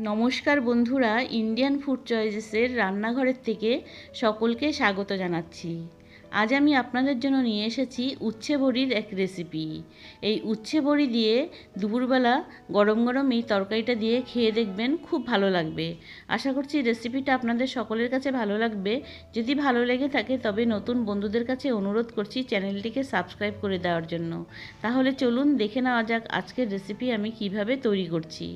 নমস্কার বন্ধুরা Indian food চয়েসেসের রান্নাঘরের থেকে সকলকে স্বাগত জানাচ্ছি। আজ আমি আপনাদের জন্য নিয়ে এসেছি উচ্ছে বড়ির এক রেসিপি এই উচ্ছে বড়ি দিয়ে দুপুরবেলা গরম গরম এই তরকারিটা দিয়ে খেয়ে দেখবেন খুব ভালো লাগবে। আশা করছি রেসিপিটা আপনাদের সকলের কাছে ভালো লাগবে। যদি ভালো লেগে থাকে তবে নতুন বন্ধুদের কাছে অনুরোধ করছি চ্যানেলটিকে সাবস্ক্রাইব করে দেওয়ার জন্য। তাহলে চলুন দেখে নেওয়া যাক আজকের রেসিপি আমি কীভাবে তৈরি করছি।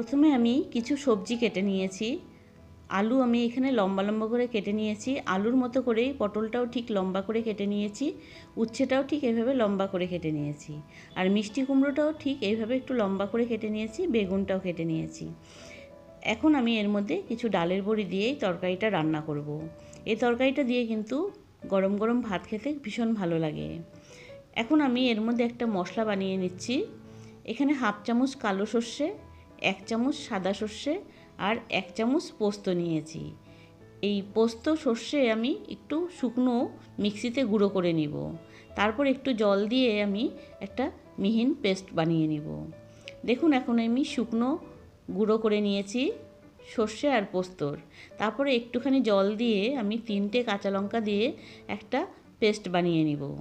প্রথমে আমি কিছু সবজি কেটে নিয়েছি। আলু আমি এখানে লম্বা লম্বা করে কেটে নিয়েছি। আলুর মতো করেই পটলটাও ঠিক লম্বা করে কেটে নিয়েছি। উচ্ছেটাও ঠিক এভাবে লম্বা করে কেটে নিয়েছি। আর মিষ্টি কুমড়োটাও ঠিক এইভাবে একটু লম্বা করে কেটে নিয়েছি, বেগুনটাও কেটে নিয়েছি। এখন আমি এর মধ্যে কিছু ডালের বড়ি দিয়েই তরকারিটা রান্না করব। এই তরকারিটা দিয়ে কিন্তু গরম গরম ভাত খেতে ভীষণ ভালো লাগে। এখন আমি এর মধ্যে একটা মশলা বানিয়ে নিচ্ছি। এখানে হাফ চামচ কালো সর্ষে এক চামচ সাদা সর্ষে আর এক চামচ পোস্ত নিয়েছি। এই পোস্ত, সর্ষে আমি একটু শুকনো মিক্সিতে গুঁড়ো করে নিব। তারপর একটু জল দিয়ে আমি একটা মিহিন পেস্ট বানিয়ে নিব। দেখুন, এখন আমি শুকনো গুঁড়ো করে নিয়েছি সর্ষে আর পোস্তর। তারপরে একটুখানি জল দিয়ে আমি তিনটে কাঁচা লঙ্কা দিয়ে একটা পেস্ট বানিয়ে নিব।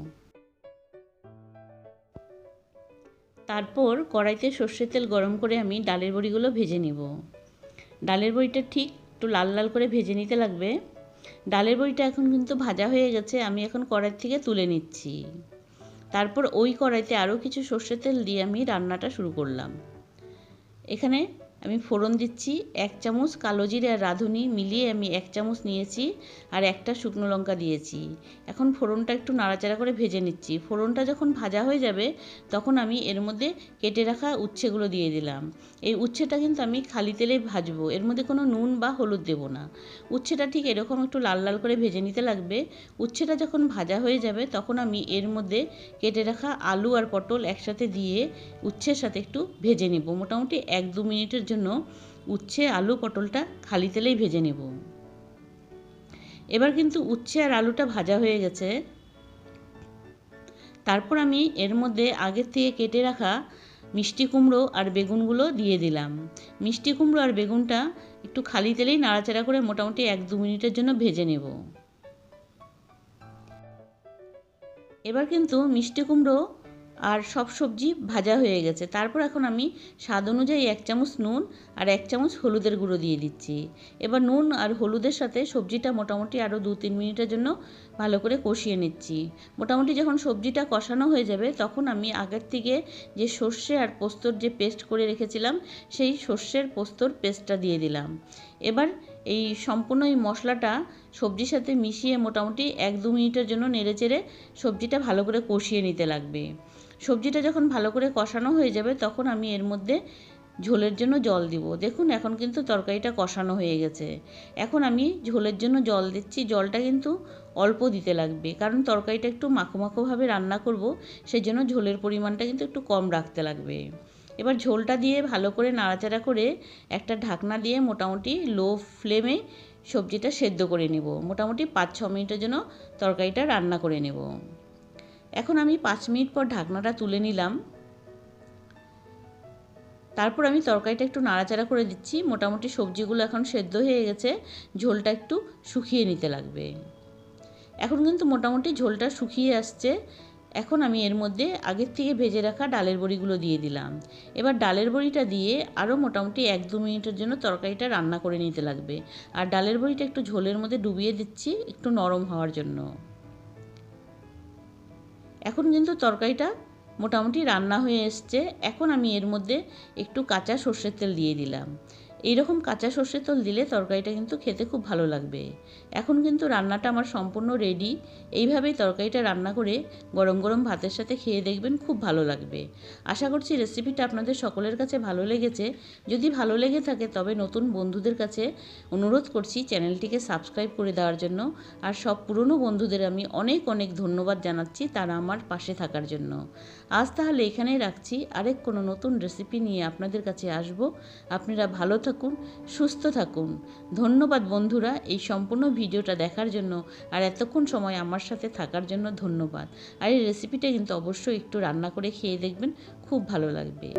তারপর কড়াইতে সর্ষের তেল গরম করে আমি ডালের বড়িগুলো ভেজে নিব। ডালের বড়িটা ঠিক একটু লাল লাল করে ভেজে নিতে লাগবে। ডালের বড়িটা এখন কিন্তু ভাজা হয়ে গেছে, আমি এখন কড়াই থেকে তুলে নিচ্ছি। তারপর ওই কড়াইতে আরও কিছু সর্ষের তেল দিয়ে আমি রান্নাটা শুরু করলাম। এখানে আমি ফোড়ন দিচ্ছি, এক চামচ কালো জিরে আর রাঁধুনি মিলিয়ে আমি এক চামচ নিয়েছি আর একটা শুকনো লঙ্কা দিয়েছি। এখন ফোড়নটা একটু নাড়াচাড়া করে ভেজে নিচ্ছি। ফোড়নটা যখন ভাজা হয়ে যাবে, তখন আমি এর মধ্যে কেটে রাখা উচ্ছেগুলো দিয়ে দিলাম। এই উচ্ছেটা কিন্তু আমি খালি তেলে ভাজবো, এর মধ্যে কোনো নুন বা হলুদ দেবো না। উচ্ছেটা ঠিক এরকম একটু লাল লাল করে ভেজে নিতে লাগবে। উচ্ছেটা যখন ভাজা হয়ে যাবে, তখন আমি এর মধ্যে কেটে রাখা আলু আর পটল একসাথে দিয়ে উচ্ছের সাথে একটু ভেজে নেব। মোটামুটি এক দু মিনিটের জন্য উচ্ছে, আলু, পটলটা খালি তেলেই ভেজে নেব। এবার কিন্তু উচ্ছে আর আলুটা ভাজা হয়ে গেছে। তারপর আমি এর মধ্যে আগের থেকে কেটে রাখা মিষ্টি কুমড়ো আর বেগুনগুলো দিয়ে দিলাম। মিষ্টি কুমড়ো আর বেগুনটা একটু খালি তেলেই নাড়াচাড়া করে মোটামুটি এক দু মিনিটের জন্য ভেজে নেব। এবার কিন্তু মিষ্টি কুমড়ো আর সব সবজি ভাজা হয়ে গেছে। তারপর এখন আমি স্বাদ অনুযায়ী এক চামচ নুন আর এক চামচ হলুদের গুঁড়ো দিয়ে দিচ্ছি। এবার নুন আর হলুদের সাথে সবজিটা মোটামুটি আরও দু তিন মিনিটের জন্য ভালো করে কষিয়ে নিচ্ছি। মোটামুটি যখন সবজিটা কষানো হয়ে যাবে, তখন আমি আগের থেকে যে সর্ষে আর পোস্তর যে পেস্ট করে রেখেছিলাম, সেই সর্ষের পোস্তর পেস্টটা দিয়ে দিলাম। এবার এই সম্পূর্ণ এই মশলাটা সবজির সাথে মিশিয়ে মোটামুটি এক দু মিনিটের জন্য নেড়ে চেড়ে সবজিটা ভালো করে কষিয়ে নিতে লাগবে। সবজিটা যখন ভালো করে কষানো হয়ে যাবে, তখন আমি এর মধ্যে ঝোলের জন্য জল দিব। দেখুন, এখন কিন্তু তরকারিটা কষানো হয়ে গেছে। এখন আমি ঝোলের জন্য জল দিচ্ছি। জলটা কিন্তু অল্প দিতে লাগবে। কারণ তরকারিটা একটু মাখো মাখোভাবে রান্না করব সেই জন্য ঝোলের পরিমাণটা কিন্তু একটু কম রাখতে লাগবে। এবার ঝোলটা দিয়ে ভালো করে নাড়াচাড়া করে একটা ঢাকনা দিয়ে মোটামুটি লো ফ্লেমে সবজিটা সেদ্ধ করে নেব। মোটামুটি পাঁচ ছ মিনিটের জন্য তরকারিটা রান্না করে নেব। এখন আমি পাঁচ মিনিট পর ঢাকনাটা তুলে নিলাম। তারপর আমি তরকারিটা একটু নাড়াচাড়া করে দিচ্ছি। মোটামুটি সবজিগুলো এখন সেদ্ধ হয়ে গেছে। ঝোলটা একটু শুকিয়ে নিতে লাগবে। এখন কিন্তু মোটামুটি ঝোলটা শুকিয়ে আসছে। এখন আমি এর মধ্যে আগের থেকে ভেজে রাখা ডালের বড়িগুলো দিয়ে দিলাম। এবার ডালের বড়িটা দিয়ে আরও মোটামুটি এক দু মিনিটের জন্য তরকারিটা রান্না করে নিতে লাগবে। আর ডালের বড়িটা একটু ঝোলের মধ্যে ডুবিয়ে দিচ্ছি, একটু নরম হওয়ার জন্য। এখন কিন্তু তরকারিটা মোটামুটি রান্না হয়ে এসছে। এখন আমি এর মধ্যে একটু কাঁচা সর্ষের তেল দিয়ে দিলাম। এইরকম কাঁচা সর্ষের তেল দিলে তরকারিটা কিন্তু খেতে খুব ভালো লাগবে। এখন কিন্তু রান্নাটা আমার সম্পূর্ণ রেডি এইভাবেই তরকারিটা রান্না করে গরম গরম ভাতের সাথে খেয়ে দেখবেন খুব ভালো লাগবে। আশা করছি রেসিপিটা আপনাদের সকলের কাছে ভালো লেগেছে। যদি ভালো লেগে থাকে তবে নতুন বন্ধুদের কাছে অনুরোধ করছি চ্যানেলটিকে সাবস্ক্রাইব করে দেওয়ার জন্য। আর সব পুরনো বন্ধুদের আমি অনেক অনেক ধন্যবাদ জানাচ্ছি তারা আমার পাশে থাকার জন্য। আজ তাহলে এখানেই রাখছি। আরেক কোনো নতুন রেসিপি নিয়ে আপনাদের কাছে আসব। আপনারা ভালো থাকুন, সুস্থ থাকুন। ধন্যবাদ বন্ধুরা এই সম্পূর্ণ ভিডিওটা দেখার জন্য, আর এতক্ষণ সময় আমার সাথে থাকার জন্য ধন্যবাদ। আর এই রেসিপিটা কিন্তু অবশ্যই একটু রান্না করে খেয়ে দেখবেন, খুব ভালো লাগবে।